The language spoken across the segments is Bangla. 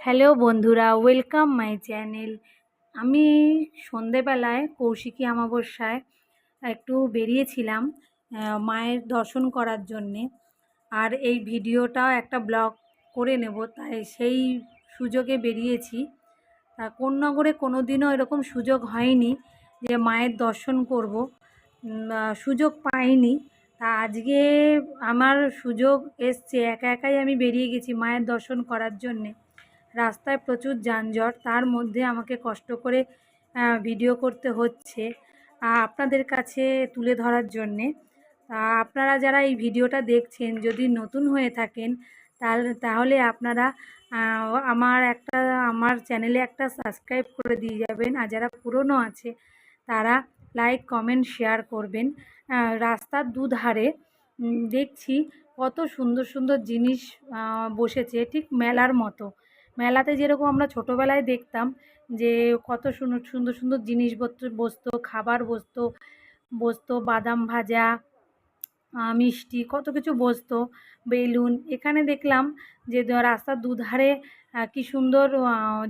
হ্যালো বন্ধুরা, ওয়েলকাম মাই চ্যানেল। আমি সন্ধেবেলায় কৌশিকী অমাবস্যায় একটু বেরিয়েছিলাম মায়ের দর্শন করার জন্যে। আর এই ভিডিওটা একটা ব্লগ করে নেব, তাই সেই সুযোগে বেরিয়েছি। তা কোন নগরে কোনো দিনও এরকম সুযোগ হয়নি যে মায়ের দর্শন করব। সুযোগ পাইনি। তা আজকে আমার সুযোগ এসছে, একা একাই আমি বেরিয়ে গেছি মায়ের দর্শন করার জন্যে। রাস্তায় প্রচুর যানজট, তার মধ্যে আমাকে কষ্ট করে ভিডিও করতে হচ্ছে। আপনাদের কাছে তুলে ধরার জন্যে আপনারা যারা এই ভিডিওটা দেখছেন, যদি নতুন হয়ে থাকেন, তাহলে তাহলে আপনারা আমার একটা, আমার চ্যানেলে একটা সাবস্ক্রাইব করে দিয়ে যাবেন। আর যারা পুরনো আছে, তারা লাইক কমেন্ট শেয়ার করবেন। রাস্তার দুধারে দেখছি কত সুন্দর সুন্দর জিনিস বসেছে, ঠিক মেলার মতো। মেলাতে যেরকম আমরা ছোটোবেলায় দেখতাম যে কত সুন্দর সুন্দর সুন্দর জিনিসপত্র বসতো, খাবার বসতো বসতো, বাদাম ভাজা মিষ্টি, কত কিছু বসতো, বেলুন। এখানে দেখলাম যে রাস্তার দুধারে কি সুন্দর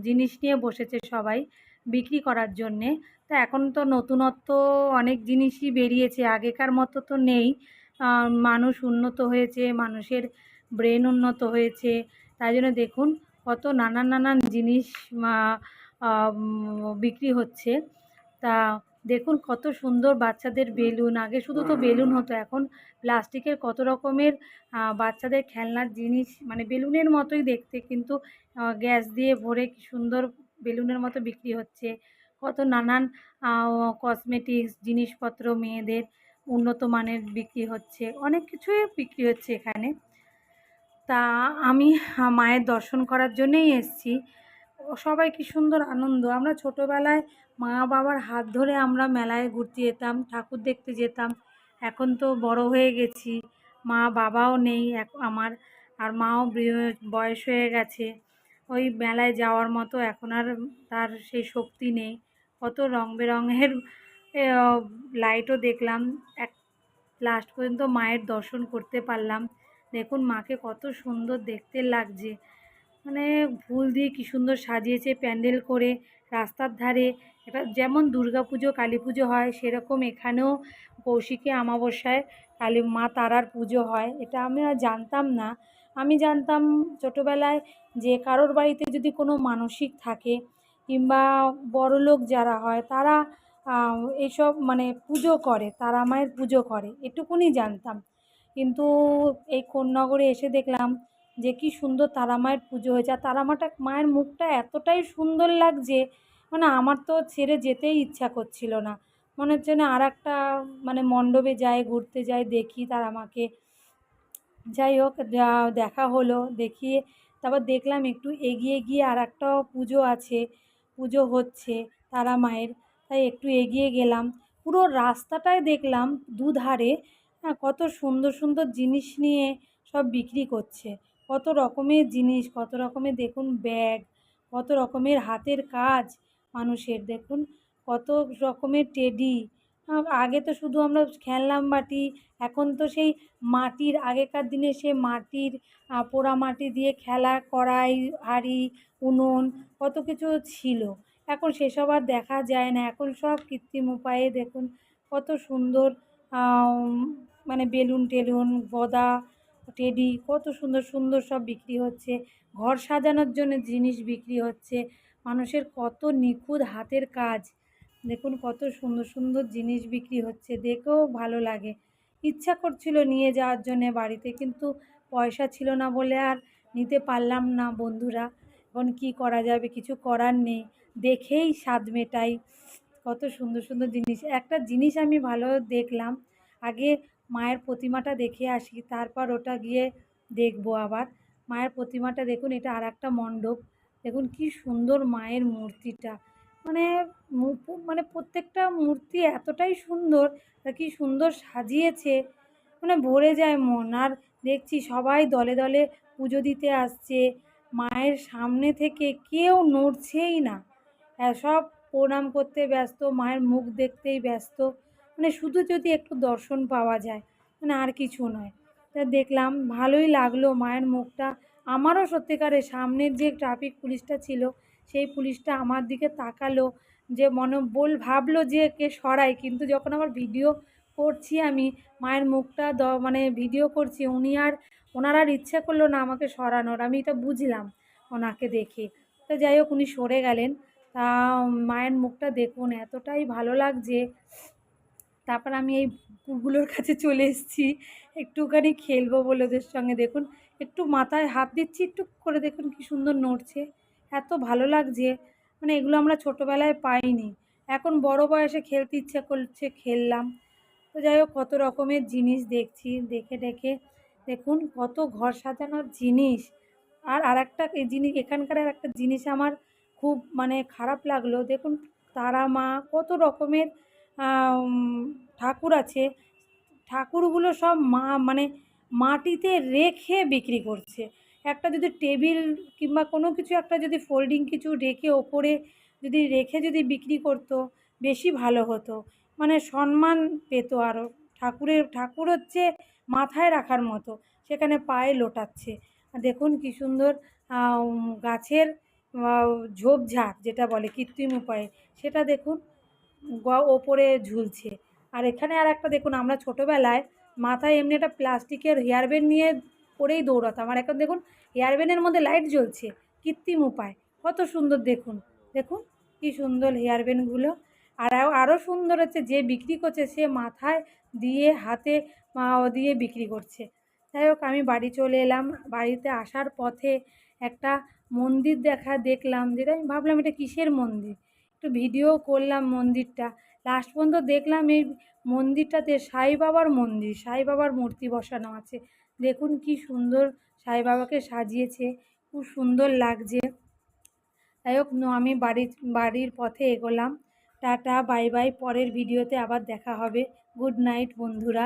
জিনিস নিয়ে বসেছে সবাই বিক্রি করার জন্যে। তা এখন তো নতুনত্ব অনেক জিনিসই বেরিয়েছে, আগেকার মতো তো নেই। মানুষ উন্নত হয়েছে, মানুষের ব্রেন উন্নত হয়েছে। তাই জন্য দেখুন কত নানান নানান জিনিস বিক্রি হচ্ছে। তা দেখুন কত সুন্দর বাচ্চাদের বেলুন। আগে শুধু তো বেলুন হতো, এখন প্লাস্টিকের কত রকমের বাচ্চাদের খেলনার জিনিস মানে বেলুনের মতোই দেখতে, কিন্তু গ্যাস দিয়ে ভরে কি সুন্দর বেলুনের মতো বিক্রি হচ্ছে। কত নানান কসমেটিক্স জিনিসপত্র মেয়েদের উন্নত মানের বিক্রি হচ্ছে। অনেক কিছুই বিক্রি হচ্ছে এখানে। তা আমি মায়ের দর্শন করার জন্যেই এসেছি। সবাই কি সুন্দর আনন্দ। আমরা ছোটোবেলায় মা বাবার হাত ধরে আমরা মেলায় ঘুরতে যেতাম, ঠাকুর দেখতে যেতাম। এখন তো বড় হয়ে গেছি। মা বাবাও নেই আমার। আর মাও বয়স হয়ে গেছে। ওই মেলায় যাওয়ার মতো এখন আর তার সেই শক্তি নেই। কত রং বেরঙের লাইটও দেখলাম। এক লাস্ট পর্যন্ত মায়ের দর্শন করতে পারলাম। দেখুন মাকে কত সুন্দর দেখতে লাগছে। মানে ফুল দিয়ে কী সুন্দর সাজিয়েছে প্যান্ডেল করে রাস্তার ধারে। এটা যেমন দুর্গা পুজো কালী পুজো হয়, সেরকম এখানেও কৌশিকী অমাবস্যায় কালী মা তারার পুজো হয়। এটা আমি আর জানতাম না। আমি জানতাম ছোটোবেলায় যে কারোর বাড়িতে যদি কোনো মানসিক থাকে কিংবা বড়লোক যারা হয়, তারা এসব মানে পুজো করে, তারা মায়ের পুজো করে, এটুকুনি জানতাম। কিন্তু এই কোন্নগরে এসে দেখলাম যে কি সুন্দর তারা মায়ের পুজো হয়েছে। আর তারা মাটা, মায়ের মুখটা এতটাই সুন্দর লাগছে মানে আমার তো ছেড়ে যেতেই ইচ্ছা করছিল না। মনে হচ্ছে না আর একটা মানে মণ্ডপে যাই, ঘুরতে যাই, দেখি তারা মাকে। যাই হোক দেখা হলো দেখিয়ে তারপর দেখলাম একটু এগিয়ে গিয়ে আর একটা পুজো আছে, পুজো হচ্ছে তারা মায়ের। তাই একটু এগিয়ে গেলাম। পুরো রাস্তাটায় দেখলাম দুধারে হ্যাঁ কত সুন্দর সুন্দর জিনিস নিয়ে সব বিক্রি করছে। কত রকমের জিনিস, কত রকমের দেখুন ব্যাগ কত রকমের হাতের কাজ মানুষের, দেখুন কত রকমের টেডি আগে তো শুধু আমরা খেললাম বাটি এখন তো সেই মাটির, আগেকার দিনে সে মাটির পোড়া মাটি দিয়ে খেলা, কড়াই, হাঁড়ি, উনুন, কত কিছু ছিল। এখন সেসব আর দেখা যায় না, এখন সব কৃত্রিম উপায়ে দেখুন কত সুন্দর মানে বেলুন টেলুন, গদা, টেডি, কত সুন্দর সুন্দর সব বিক্রি হচ্ছে। ঘর সাজানোর জন্য জিনিস বিক্রি হচ্ছে। মানুষের কত নিখুঁত হাতের কাজ। দেখুন কত সুন্দর সুন্দর জিনিস বিক্রি হচ্ছে। দেখেও ভালো লাগে। ইচ্ছা করছিল নিয়ে যাওয়ার জন্যে বাড়িতে, কিন্তু পয়সা ছিল না বলে আর নিতে পারলাম না বন্ধুরা। এখন কী করা যাবে? কিছু করার নেই। দেখেই স্বাদ মেটাই। কত সুন্দর সুন্দর জিনিস। একটা জিনিস আমি ভালো দেখলাম। আগে মায়ের প্রতিমাটা দেখে আসি, তারপর ওটা গিয়ে দেখব আবার। মায়ের প্রতিমাটা দেখুন, এটা আর একটা মণ্ডপ। দেখুন কি সুন্দর মায়ের মূর্তিটা। মানে মানে প্রত্যেকটা মূর্তি এতটাই সুন্দর কি সুন্দর সাজিয়েছে। মানে ভরে যায় মন। আর দেখছি সবাই দলে দলে পুজো দিতে আসছে। মায়ের সামনে থেকে কেউ নড়ছেই না। হ্যাঁ সব প্রণাম করতে ব্যস্ত, মায়ের মুখ দেখতেই ব্যস্ত। মানে শুধু যদি একটু দর্শন পাওয়া যায় মানে আর কিছু নয়। তা দেখলাম ভালোই লাগল মায়ের মুখটা। আমারও সত্যিকারের সামনের যে ট্রাফিক পুলিশটা ছিল, সেই পুলিশটা আমার দিকে তাকালো যে মনে বল ভাবলো যে কে সরায়। কিন্তু যখন আমার ভিডিও করছি আমি, মায়ের মুখটা দ মানে ভিডিও করছি, উনি আর, ওনার আর ইচ্ছে করল না আমাকে সরানোর। আমি এটা বুঝলাম ওনাকে দেখে। তো যাই হোক, উনি সরে গেলেন। তা মায়ের মুখটা দেখুন, এতটাই ভালো লাগছে। তারপর আমি এই কুকুরগুলোর কাছে চলে এসেছি। একটুখানি খেলব বলে ওদের সঙ্গে। দেখুন, একটু মাথায় হাত দিচ্ছি, একটু করে দেখুন কি সুন্দর নড়ছে। এত ভালো লাগছে। মানে এগুলো আমরা ছোটোবেলায় পাইনি। এখন বড় বয়সে খেলতে ইচ্ছে করছে, খেললাম। তো যাই হোক, কত রকমের জিনিস দেখছি, দেখে দেখে। দেখুন, কত ঘর সাজানোর জিনিস। আর আর একটা জিনিস এখানকার আর একটা জিনিস আমার খুব মানে খারাপ লাগল। দেখুন, তারা মা, কত রকমের ঠাকুর আছে। ঠাকুরগুলো সব মা মানে মাটিতে রেখে বিক্রি করছে। একটা যদি টেবিল কিংবা কোনো কিছু একটা যদি ফোল্ডিং কিছু রেখে ওপরে যদি রেখে যদি বিক্রি করতো, বেশি ভালো হতো। মানে সম্মান পেতো আরও ঠাকুরের, ঠাকুর হচ্ছে মাথায় রাখার মতো। সেখানে পায়ে লোটাচ্ছে। দেখুন কী সুন্দর গাছের ঝোপঝাড় যেটা বলে কৃত্রিম উপায়ে। সেটা দেখুন। ওপরে ঝুলছে। আর এখানে আর একটা দেখুন, আমরা ছোটোবেলায় মাথায় এমনি একটা প্লাস্টিকের হেয়ার ব্যান্ড নিয়ে পরেই দৌড়াতাম। আর এখন দেখুন, হেয়ার ব্যান্ডের মধ্যে লাইট জ্বলছে। কৃত্রিম উপায়। কত সুন্দর দেখুন দেখুন কী সুন্দর হেয়ার ব্যান্ডগুলো। আর আরও সুন্দর হচ্ছে যে বিক্রি করছে, সে মাথায় দিয়ে, হাতে দিয়ে বিক্রি করছে। যাই হোক, আমি বাড়ি চলে এলাম। বাড়িতে আসার পথে একটা মন্দির দেখা দেখলাম। যেটা আমি ভাবলাম এটা কিসের মন্দির? একটু ভিডিও করলাম মন্দিরটা। লাস্ট পর্যন্ত দেখলাম এই মন্দিরটাতে সাই বাবার মন্দির, সাই বাবার মূর্তি বসানো আছে। দেখুন কি সুন্দর সাই বাবাকে সাজিয়েছে, খুব সুন্দর লাগছে। যাই হোক আমি বাড়ির বাড়ির পথে এগোলাম। টাটা, বাই বাই, পরের ভিডিওতে আবার দেখা হবে। গুড নাইট বন্ধুরা।